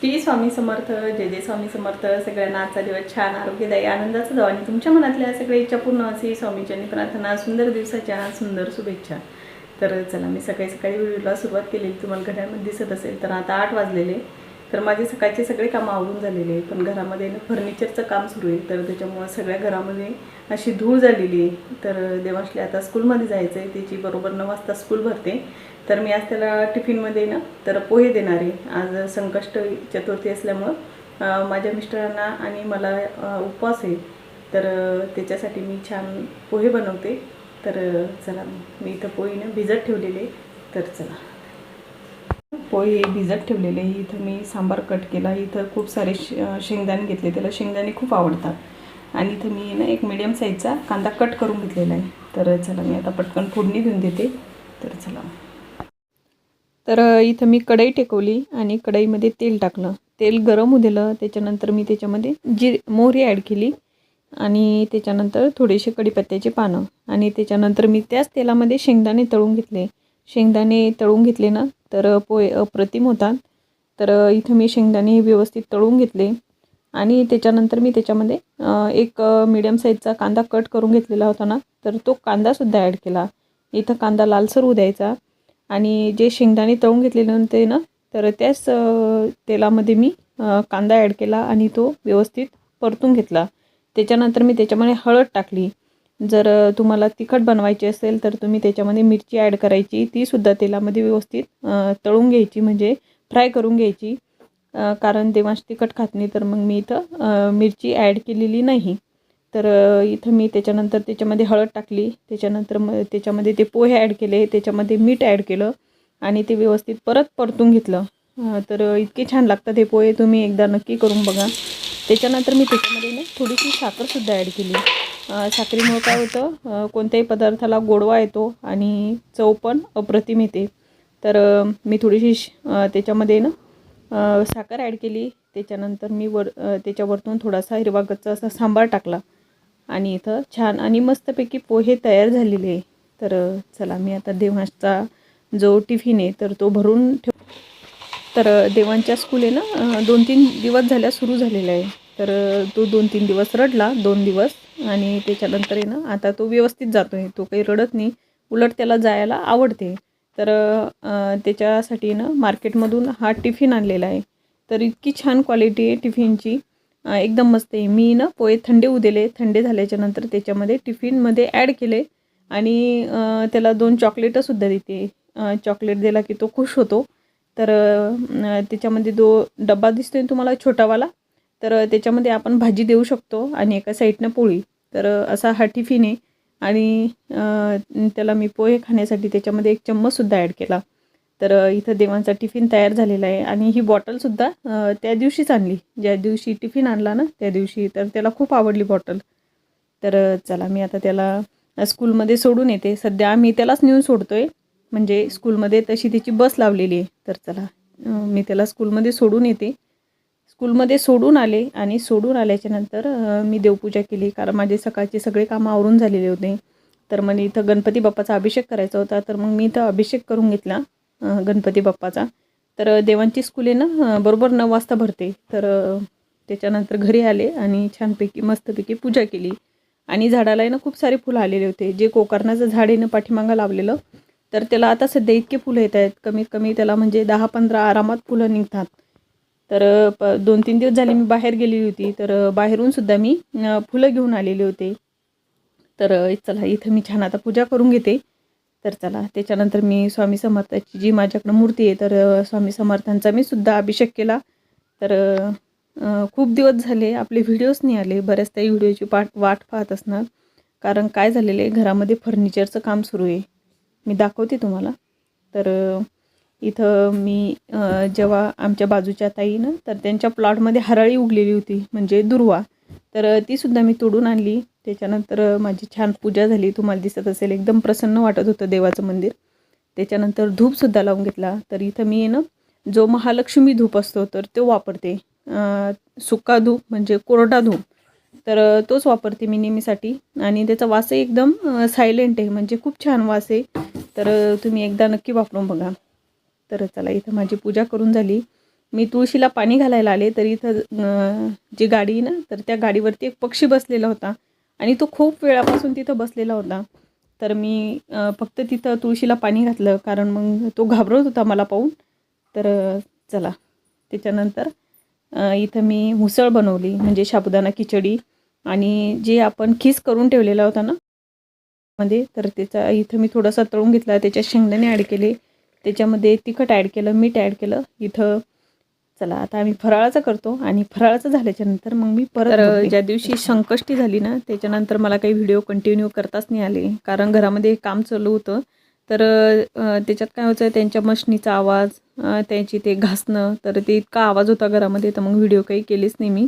श्री स्वामी समर्थ जय जय स्वामी समर्थ. सगळ्यांना आजचा दिवस छान आरोग्यदायी आनंदाचा जावा आणि तुमच्या मनातल्या सगळ्या इच्छा पूर्ण असे स्वामीच्यांनी प्रार्थना सुंदर दिवसाच्या सुंदर शुभेच्छा. तर चला मी सकाळी सकाळी व्हिडिओला सुरुवात केली. तुम्हाला घड्यामध्ये दिसत असेल तर आता आठ वाजलेले. तर माझे सकाळचे सगळे कामं आवरून झालेले आहे पण घरामध्ये ना फर्निचरचं काम सुरू आहे. तर त्याच्यामुळं सगळ्या घरामध्ये अशी धूळ झालेली आहे. तर देवाशले आता स्कूलमध्ये जायचं आहे त्याची बरोबर नऊ वाजता स्कूल भरते. तर मी आज त्याला टिफिनमध्ये ना तर पोहे देणार आहे. आज संकष्ट चतुर्थी असल्यामुळं माझ्या मिस्टरांना आणि मला उपवास आहे. तर त्याच्यासाठी मी छान पोहे बनवते. तर चला मी इथं पोहे ना भिजत ठेवलेले. तर चला. पोहे भिजत ठेवलेले इथं मी सांबार कट केला इथं खूप सारे श शेंगदाणे घेतले त्याला शेंगदाणे खूप आवडतात. आणि इथं मी ना एक मिडियम साईजचा कांदा कट करून घेतलेला आहे. तर चला मी आता पटकन फोडणी देऊन देते. तर चला. तर इथं मी कढई टेकवली आणि कढईमध्ये तेल टाकलं. तेल गरम होऊ दिलं त्याच्यानंतर मी त्याच्यामध्ये जी मोहरी ॲड केली आणि त्याच्यानंतर थोडेसे कढीपत्त्याचे पानं. आणि त्याच्यानंतर मी त्याच तेलामध्ये शेंगदाणे तळून घेतले. शेंगदाणे तळून घेतले ना तर पोहे अप्रतिम होतात. तर इथं मी शेंगदाणे व्यवस्थित तळून घेतले. आणि त्याच्यानंतर मी त्याच्यामध्ये एक मिडियम साईजचा कांदा कट करून घेतलेला होता ना तर तो कांदासुद्धा ॲड केला. इथं कांदा लालसर होऊ द्यायचा. आणि जे शेंगदाणे तळून घेतलेले होते ना तर त्याच तेलामध्ये मी कांदा ॲड केला आणि तो व्यवस्थित परतून घेतला. त्याच्यानंतर मी त्याच्यामध्ये हळद टाकली. जर तुम्हाला तिखट बनवायची असेल तर तुम्ही त्याच्यामध्ये मिरची ॲड करायची. तीसुद्धा तेलामध्ये व्यवस्थित तळून घ्यायची म्हणजे फ्राय करून घ्यायची. कारण देवांश तिखट खात नाही तर मग मी इथं मिरची ॲड केलेली नाही. तर इथं मी त्याच्यानंतर त्याच्यामध्ये हळद टाकली. त्याच्यानंतर मग त्याच्यामध्ये ते पोहे ॲड केले. त्याच्यामध्ये मीठ ॲड केलं. आणि ते व्यवस्थित परत परतून घेतलं. तर इतके छान लागतात हे पोहे. तुम्ही एकदा नक्की करून बघा. त्याच्यानंतर मी त्याच्यामध्ये ना थोडीशी साखरसुद्धा ॲड केली. साखरेमुळं काय होतं कोणत्याही पदार्थाला गोडवा येतो आणि चव पण अप्रतिम येते. तर मी थोडीशी श- त्याच्यामध्ये ना साखर ॲड केली. त्याच्यानंतर मी वर त्याच्यावरतून थोडासा हिरवा गच्चा असा सांबार टाकला. आणि इथं छान आणि मस्तपैकी पोहे तयार झालेले आहे. तर चला मी आता देवांचा जो टिफिन आहे तर तो भरून ठेव तर देवांच्या स्कूल आहे ना दोन तीन दिवस झाल्या सुरू झालेला आहे. तर तो दोन तीन दिवस रडला. दोन दिवस आणि त्याच्यानंतर आहे ना आता तो व्यवस्थित जातो आहे तो काही रडत नाही. उलट त्याला जायला आवडते. तर त्याच्यासाठी ना मार्केटमधून हा टिफिन आणलेला आहे. तर इतकी छान क्वालिटी आहे टिफिनची. एकदम मस्त आहे. मी ना पोहे थंडे उदेले. थंडे झाल्याच्यानंतर त्याच्यामध्ये टिफिनमध्ये ॲड केले. आणि त्याला दोन चॉकलेटंसुद्धा देते. चॉकलेट दिला की तो खुश होतो. तर त्याच्यामध्ये दो डब्बा दिसतो ना तुम्हाला छोटावाला. तर त्याच्यामध्ये आपण भाजी देऊ शकतो आणि एका साईडनं पोळी. तर असा हा टिफिन आहे. आणि त्याला मी पोहे खाण्यासाठी त्याच्यामध्ये एक चम्मचसुद्धा ॲड केला. तर इथं देवांचा टिफिन तयार झालेला आहे. आणि ही बॉटलसुद्धा त्या दिवशीच आणली. ज्या दिवशी टिफिन आणला ना त्या दिवशी. तर त्याला खूप आवडली बॉटल तर चला मी आता त्याला स्कूलमध्ये सोडून येते. सध्या आम्ही त्यालाच नेऊन सोडतो आहे म्हणजे स्कूलमध्ये तशी त्याची बस लावलेली आहे. तर चला मी त्याला स्कूलमध्ये सोडून येते. स्कूलमध्ये सोडून आले आणि सोडून आल्याच्यानंतर मी देवपूजा केली. कारण माझे सकाळचे सगळे कामं आवरून झालेले होते. तर मग इथं गणपती बाप्पाचा अभिषेक करायचा होता. तर मग मी इथं अभिषेक करून घेतला गणपती बाप्पाचा. तर देवांची स्कूल आहे ना बरोबर नऊ वाजता भरते. तर त्याच्यानंतर घरी आले आणि छानपैकी मस्तपैकी पूजा केली. आणि झाडाला ना खूप सारे फुलं आलेले होते. जे कोकर्णाचं झाड आहे ना पाठीमागा लावलेलं. तर त्याला आता सध्या इतके फुलं येत आहेत. कमीत कमी त्याला म्हणजे दहा पंधरा आरामात फुलं निघतात. तर प दोन तीन दिवस झाले मी बाहेर गेलेली होती. तर बाहेरून सुद्धा मी फुलं घेऊन आलेले होते. तर चला इथं मी छान आता पूजा करून घेते. तर चला त्याच्यानंतर मी स्वामी समर्थाची जी माझ्याकडं मूर्ती आहे तर स्वामी समर्थांचा मी सुद्धा अभिषेक केला. तर खूप दिवस झाले आपले व्हिडिओज नाही आले. बऱ्याच त्या व्हिडिओची पाठ वाट पाहत असणार. कारण काय झालेलं आहे घरामध्ये फर्निचरचं काम सुरू आहे. मी दाखवते तुम्हाला. तर इथं मी जेव्हा आमच्या बाजूच्या ताईनं तर त्यांच्या प्लॉटमध्ये हरळी उगलेली होती म्हणजे दुर्वा. तर तीसुद्धा मी तोडून आणली. त्याच्यानंतर माझी छान पूजा झाली. तुम्हाला दिसत असेल एकदम प्रसन्न वाटत होतं देवाचं मंदिर. त्याच्यानंतर धूपसुद्धा लावून घेतला. तर इथं मी ना जो महालक्ष्मी धूप असतो तर तो वापरते. सुका धूप म्हणजे कोरडा धूप. तर तोच वापरते मी नेहमीसाठी. आणि त्याचा वासही एकदम सायलेंट आहे. म्हणजे खूप छान वास आहे. तर तुम्ही एकदा नक्की वापरून बघा. तर चला इथं माझी पूजा करून झाली. मी तुळशीला पाणी घालायला आले तर इथं जी गाडी आहे ना तर त्या गाडीवरती एक पक्षी बसलेला होता. आणि तो खूप वेळापासून तिथं बसलेला होता. तर मी फक्त तिथं तुळशीला पाणी घातलं कारण मग तो घाबरत होता मला पाहून. तर चला. त्याच्यानंतर इथं मी मुसळ बनवली म्हणजे साबुदाणा खिचडी. आणि जे आपण खीस करून ठेवलेला होता ना मध्ये तर त्याचा इथं मी थोडासा तळून घेतला त्याच्यात शेंगदाणे ॲड केले. त्याच्यामध्ये तिखट ॲड केलं मीठ ॲड केलं. इथं चला आता आम्ही फराळाचं करतो आणि फराळाचं झाल्याच्यानंतर मग मी परत ज्या दिवशी संकष्टी झाली ना त्याच्यानंतर मला काही व्हिडिओ कंटिन्यू करताच नाही आले. कारण घरामध्ये काम चालू होतं. तर त्याच्यात काय व्हायचं त्यांच्या मशनीचा आवाज त्यांची ते घासणं तर ते इतका आवाज होता घरामध्ये तर मग व्हिडिओ काही केलेच नाही मी.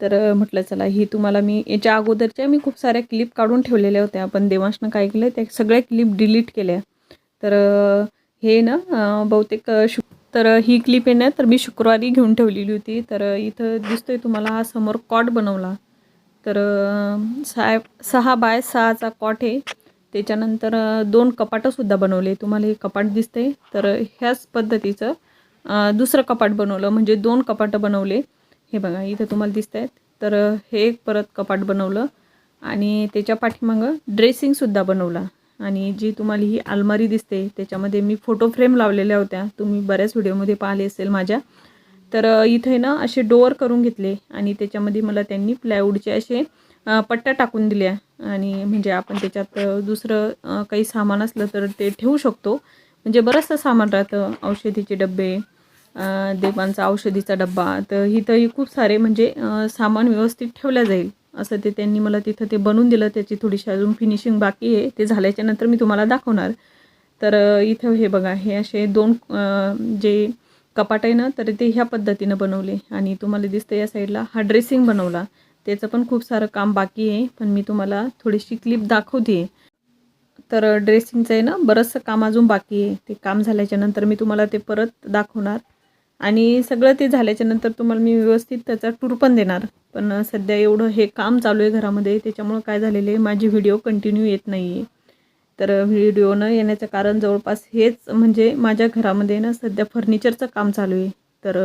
तर म्हटलं चला ही तुम्हाला मी याच्या अगोदरच्या मी खूप साऱ्या क्लिप काढून ठेवलेल्या होत्या. पण देवांशनं काय केलं त्या सगळ्या क्लिप डिलीट केल्या. तर हे ना बहुतेक शु तर ही क्लिप आहे ना तर मी शुक्रवारी घेऊन ठेवलेली होती. तर इथं दिसतोय तुम्हाला हा समोर कॉट बनवला. तर साय सहा सहा बाय सहाचा कॉट आहे. त्याच्यानंतर दोन कपाटंसुद्धा बनवले. तुम्हाला हे कपाट दिसते तर ह्याच पद्धतीचं दुसरं कपाट बनवलं. म्हणजे दोन कपाटं बनवले. हे बघा इथं तुम्हाला दिसत आहेत तर हे एक परत कपाट बनवलं. आणि त्याच्या पाठीमागं ड्रेसिंगसुद्धा बनवला. आणि जी तुम्हाला ही अलमारी दिसते त्याच्यामध्ये मी फोटो फ्रेम लावलेल्या होत्या. तुम्ही बऱ्याच व्हिडिओमध्ये पाहिले असेल माझ्या. तर इथे ना असे डोअर करून घेतले आणि त्याच्यामध्ये मला त्यांनी प्लायवूडचे असे पट्ट्या टाकून दिल्या. आणि म्हणजे आपण त्याच्यात दुसरं काही सामान असलं तर ते ठेवू शकतो. म्हणजे बरंचसं सामान राहतं. औषधीचे डबे देवांचा औषधीचा डब्बा. तर इथंही खूप सारे म्हणजे सामान व्यवस्थित ठेवलं जाईल. असं ते त्यांनी मला तिथं ते बनवून दिलं त्याची थोडीशी अजून फिनिशिंग बाकी आहे. ते झाल्याच्यानंतर मी तुम्हाला दाखवणार. तर इथं हे बघा हे असे दोन जे कपाट आहे ना तर ते ह्या पद्धतीनं बनवले. आणि तुम्हाला दिसतं या साईडला हा ड्रेसिंग बनवला. त्याचं पण खूप सारं काम बाकी आहे पण मी तुम्हाला थोडीशी क्लिप दाखवते. तर ड्रेसिंगचं आहे ना बरंचसं काम अजून बाकी आहे. ते काम झाल्याच्यानंतर मी तुम्हाला ते परत दाखवणार. आणि सगळं ते झाल्याच्यानंतर तुम्हाला मी व्यवस्थित त्याचा टूर पण देणार. पण सध्या एवढं हे काम चालू आहे घरामध्ये त्याच्यामुळं काय झालेलं आहे माझी व्हिडिओ कंटिन्यू येत नाही आहे तर व्हिडिओ न येण्याचं कारण जवळपास हेच म्हणजे माझ्या घरामध्ये ना सध्या फर्निचरचं काम चालू आहे. तर